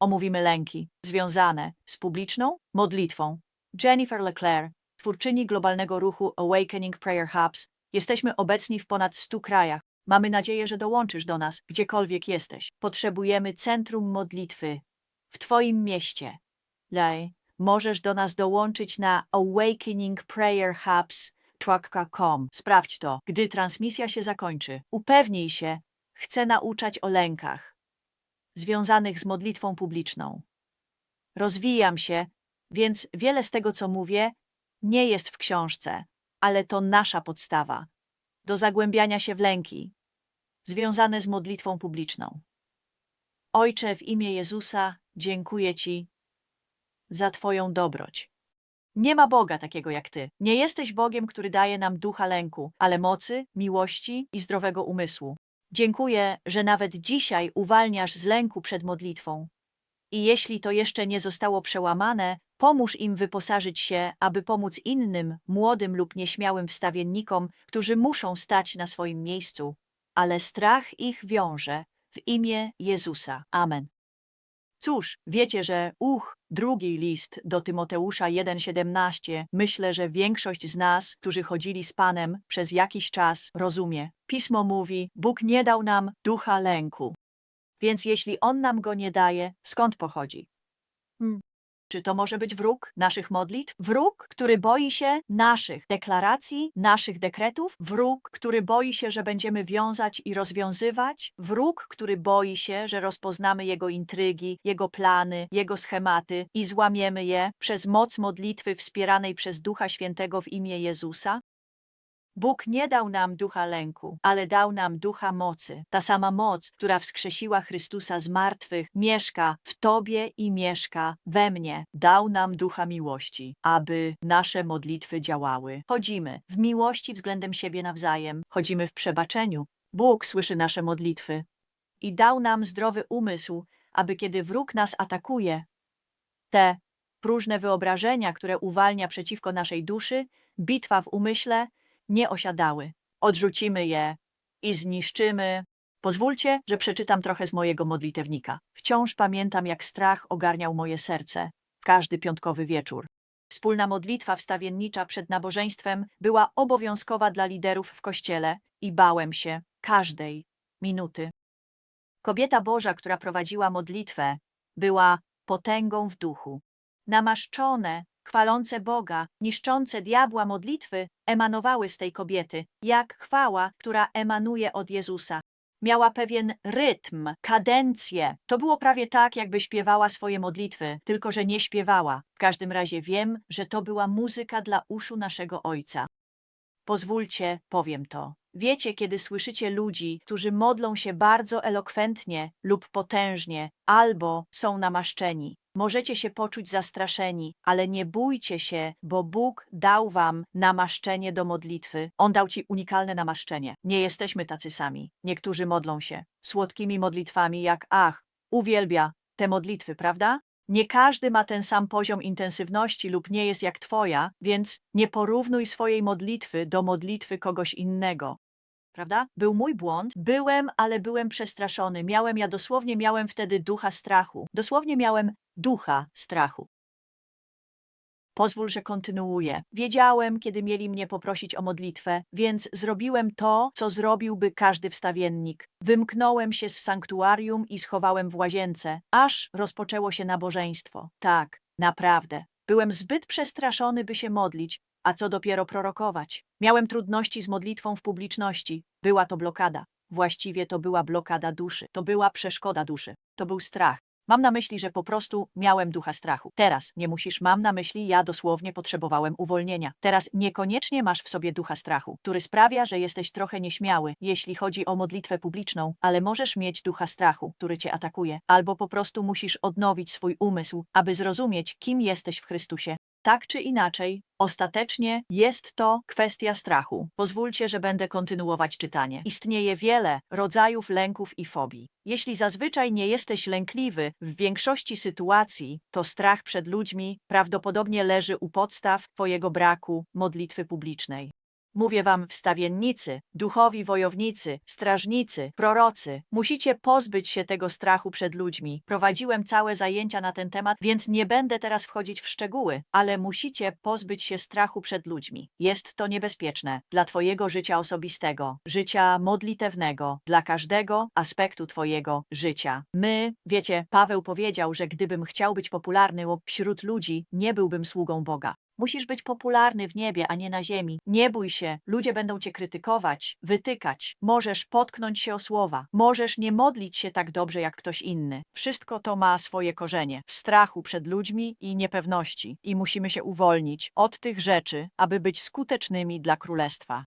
omówimy lęki związane z publiczną modlitwą. Jennifer Leclerc, twórczyni globalnego ruchu Awakening Prayer Hubs, jesteśmy obecni w ponad 100 krajach. Mamy nadzieję, że dołączysz do nas, gdziekolwiek jesteś. Potrzebujemy centrum modlitwy w Twoim mieście. Lej, możesz do nas dołączyć na awakeningprayerhubs.com. Sprawdź to, gdy transmisja się zakończy. Upewnij się, chcę nauczać o lękach związanych z modlitwą publiczną. Rozwijam się, więc wiele z tego, co mówię, nie jest w książce, ale to nasza podstawa do zagłębiania się w lęki związane z modlitwą publiczną. Ojcze, w imię Jezusa, dziękuję Ci za Twoją dobroć. Nie ma Boga takiego jak Ty. Nie jesteś Bogiem, który daje nam ducha lęku, ale mocy, miłości i zdrowego umysłu. Dziękuję, że nawet dzisiaj uwalniasz z lęku przed modlitwą. I jeśli to jeszcze nie zostało przełamane, pomóż im wyposażyć się, aby pomóc innym, młodym lub nieśmiałym wstawiennikom, którzy muszą stać na swoim miejscu, ale strach ich wiąże w imię Jezusa. Amen. Cóż, wiecie, że uch, drugi list do Tymoteusza 1,17, myślę, że większość z nas, którzy chodzili z Panem przez jakiś czas, rozumie. Pismo mówi, Bóg nie dał nam ducha lęku. Więc jeśli On nam go nie daje, skąd pochodzi? Hmm. Czy to może być wróg naszych modlitw? Wróg, który boi się naszych deklaracji, naszych dekretów? Wróg, który boi się, że będziemy wiązać i rozwiązywać? Wróg, który boi się, że rozpoznamy jego intrygi, jego plany, jego schematy i złamiemy je przez moc modlitwy wspieranej przez Ducha Świętego w imię Jezusa? Bóg nie dał nam ducha lęku, ale dał nam ducha mocy. Ta sama moc, która wskrzesiła Chrystusa z martwych, mieszka w Tobie i mieszka we mnie. Dał nam ducha miłości, aby nasze modlitwy działały. Chodzimy w miłości względem siebie nawzajem, chodzimy w przebaczeniu. Bóg słyszy nasze modlitwy i dał nam zdrowy umysł, aby kiedy wróg nas atakuje, te próżne wyobrażenia, które uwalnia przeciwko naszej duszy, bitwa w umyśle, nie osiadały. Odrzucimy je i zniszczymy. Pozwólcie, że przeczytam trochę z mojego modlitewnika. Wciąż pamiętam, jak strach ogarniał moje serce w każdy piątkowy wieczór. Wspólna modlitwa wstawiennicza przed nabożeństwem była obowiązkowa dla liderów w kościele i bałem się każdej minuty. Kobieta Boża, która prowadziła modlitwę, była potęgą w duchu. Namaszczone, chwalące Boga, niszczące diabła modlitwy emanowały z tej kobiety, jak chwała, która emanuje od Jezusa. Miała pewien rytm, kadencję. To było prawie tak, jakby śpiewała swoje modlitwy, tylko że nie śpiewała. W każdym razie wiem, że to była muzyka dla uszu naszego Ojca. Pozwólcie, powiem to. Wiecie, kiedy słyszycie ludzi, którzy modlą się bardzo elokwentnie lub potężnie, albo są namaszczeni. Możecie się poczuć zastraszeni, ale nie bójcie się, bo Bóg dał wam namaszczenie do modlitwy. On dał ci unikalne namaszczenie. Nie jesteśmy tacy sami. Niektórzy modlą się słodkimi modlitwami, jak ach, uwielbia te modlitwy, prawda? Nie każdy ma ten sam poziom intensywności lub nie jest jak twoja, więc nie porównuj swojej modlitwy do modlitwy kogoś innego. Prawda? Był mój błąd. Byłem, ale byłem przestraszony. Miałem, ja dosłownie miałem wtedy ducha strachu. Dosłownie miałem ducha strachu. Pozwól, że kontynuuję. Wiedziałem, kiedy mieli mnie poprosić o modlitwę, więc zrobiłem to, co zrobiłby każdy wstawiennik. Wymknąłem się z sanktuarium i schowałem w łazience, aż rozpoczęło się nabożeństwo. Tak, naprawdę. Byłem zbyt przestraszony, by się modlić, a co dopiero prorokować. Miałem trudności z modlitwą w publiczności. Była to blokada. Właściwie to była blokada duszy. To była przeszkoda duszy. To był strach. Mam na myśli, że po prostu miałem ducha strachu. Teraz nie musisz, mam na myśli, ja dosłownie potrzebowałem uwolnienia. Teraz niekoniecznie masz w sobie ducha strachu, który sprawia, że jesteś trochę nieśmiały, jeśli chodzi o modlitwę publiczną, ale możesz mieć ducha strachu, który cię atakuje, albo po prostu musisz odnowić swój umysł, aby zrozumieć, kim jesteś w Chrystusie. Tak czy inaczej, ostatecznie jest to kwestia strachu. Pozwólcie, że będę kontynuować czytanie. Istnieje wiele rodzajów lęków i fobii. Jeśli zazwyczaj nie jesteś lękliwy, w większości sytuacji to strach przed ludźmi prawdopodobnie leży u podstaw Twojego braku modlitwy publicznej. Mówię wam wstawiennicy, duchowi wojownicy, strażnicy, prorocy. Musicie pozbyć się tego strachu przed ludźmi. Prowadziłem całe zajęcia na ten temat, więc nie będę teraz wchodzić w szczegóły, ale musicie pozbyć się strachu przed ludźmi. Jest to niebezpieczne dla twojego życia osobistego, życia modlitewnego, dla każdego aspektu twojego życia. My, wiecie, Paweł powiedział, że gdybym chciał być popularny wśród ludzi, nie byłbym sługą Boga. Musisz być popularny w niebie, a nie na ziemi. Nie bój się, ludzie będą cię krytykować, wytykać. Możesz potknąć się o słowa. Możesz nie modlić się tak dobrze jak ktoś inny. Wszystko to ma swoje korzenie w strachu przed ludźmi i niepewności. I musimy się uwolnić od tych rzeczy, aby być skutecznymi dla królestwa.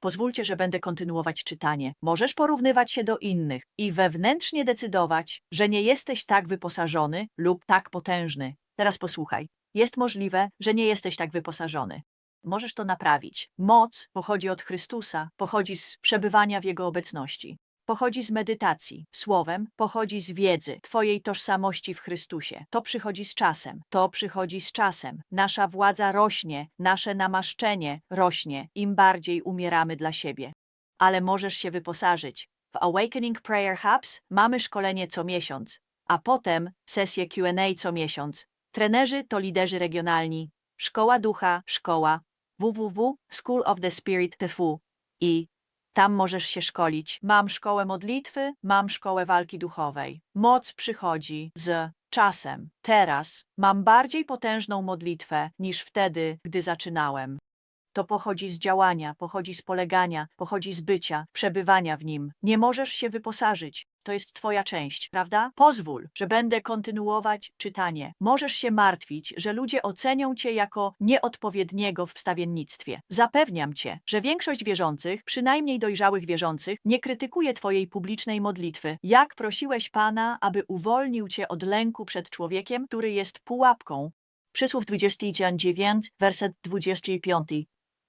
Pozwólcie, że będę kontynuować czytanie. Możesz porównywać się do innych i wewnętrznie decydować, że nie jesteś tak wyposażony lub tak potężny. Teraz posłuchaj. Jest możliwe, że nie jesteś tak wyposażony. Możesz to naprawić. Moc pochodzi od Chrystusa, pochodzi z przebywania w Jego obecności. Pochodzi z medytacji, słowem, pochodzi z wiedzy, Twojej tożsamości w Chrystusie. To przychodzi z czasem, to przychodzi z czasem. Nasza władza rośnie, nasze namaszczenie rośnie, im bardziej umieramy dla siebie. Ale możesz się wyposażyć. W Awakening Prayer Hubs mamy szkolenie co miesiąc, a potem sesję Q&A co miesiąc. Trenerzy to liderzy regionalni, Szkoła Ducha, szkoła www School of the Spirit TFU i tam możesz się szkolić. Mam szkołę modlitwy, mam szkołę walki duchowej. Moc przychodzi z czasem. Teraz mam bardziej potężną modlitwę niż wtedy, gdy zaczynałem. To pochodzi z działania, pochodzi z polegania, pochodzi z bycia, przebywania w nim. Nie możesz się wyposażyć. To jest twoja część, prawda? Pozwól, że będę kontynuować czytanie. Możesz się martwić, że ludzie ocenią cię jako nieodpowiedniego w wstawiennictwie. Zapewniam cię, że większość wierzących, przynajmniej dojrzałych wierzących, nie krytykuje twojej publicznej modlitwy. Jak prosiłeś Pana, aby uwolnił cię od lęku przed człowiekiem, który jest pułapką? Przysłów 29, werset 25.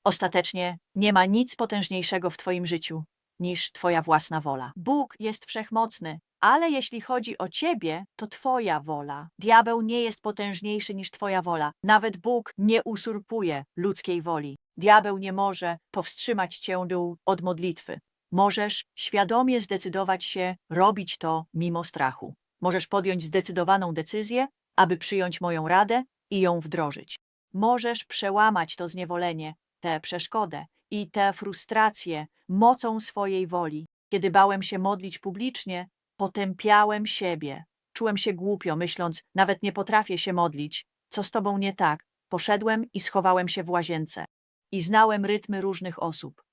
Ostatecznie nie ma nic potężniejszego w Twoim życiu niż Twoja własna wola. Bóg jest wszechmocny, ale jeśli chodzi o Ciebie, to Twoja wola. Diabeł nie jest potężniejszy niż Twoja wola. Nawet Bóg nie usurpuje ludzkiej woli. Diabeł nie może powstrzymać Cię od modlitwy. Możesz świadomie zdecydować się robić to mimo strachu. Możesz podjąć zdecydowaną decyzję, aby przyjąć moją radę i ją wdrożyć. Możesz przełamać to zniewolenie, tę przeszkodę i tę frustrację mocą swojej woli. Kiedy bałem się modlić publicznie, potępiałem siebie. Czułem się głupio, myśląc, nawet nie potrafię się modlić. Co z tobą nie tak? Poszedłem i schowałem się w łazience. I znałem rytmy różnych osób.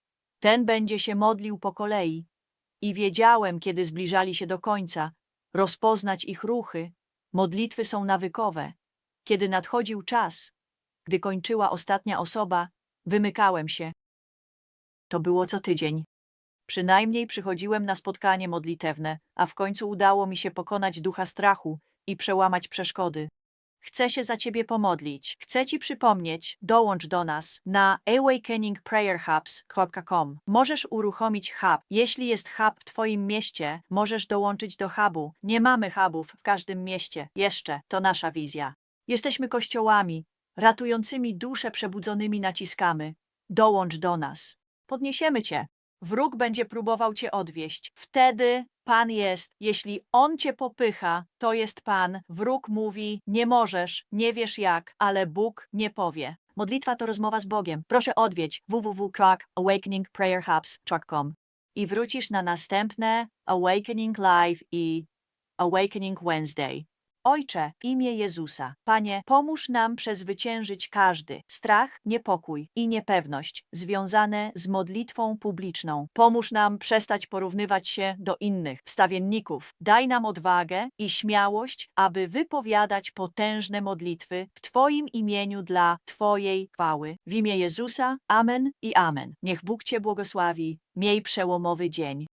Ten będzie się modlił po kolei. I wiedziałem, kiedy zbliżali się do końca, rozpoznać ich ruchy. Modlitwy są nawykowe. Kiedy nadchodził czas, gdy kończyła ostatnia osoba, wymykałem się. To było co tydzień. Przynajmniej przychodziłem na spotkanie modlitewne, a w końcu udało mi się pokonać ducha strachu i przełamać przeszkody. Chcę się za ciebie pomodlić. Chcę ci przypomnieć, dołącz do nas na awakeningprayerhubs.com. Możesz uruchomić hub. Jeśli jest hub w twoim mieście, możesz dołączyć do hubu. Nie mamy hubów w każdym mieście. Jeszcze, to nasza wizja. Jesteśmy kościołami, ratującymi dusze przebudzonymi naciskamy. Dołącz do nas. Podniesiemy cię. Wróg będzie próbował cię odwieść. Wtedy Pan jest. Jeśli on cię popycha, to jest Pan. Wróg mówi: Nie możesz, nie wiesz jak, ale Bóg nie powie. Modlitwa to rozmowa z Bogiem. Proszę odwiedź www.awakeningprayerhubs.com i wrócisz na następne Awakening Live i Awakening Wednesday. Ojcze, imię Jezusa, Panie, pomóż nam przezwyciężyć każdy strach, niepokój i niepewność związane z modlitwą publiczną. Pomóż nam przestać porównywać się do innych wstawienników. Daj nam odwagę i śmiałość, aby wypowiadać potężne modlitwy w Twoim imieniu dla Twojej chwały. W imię Jezusa, Amen i Amen. Niech Bóg Cię błogosławi. Miej przełomowy dzień.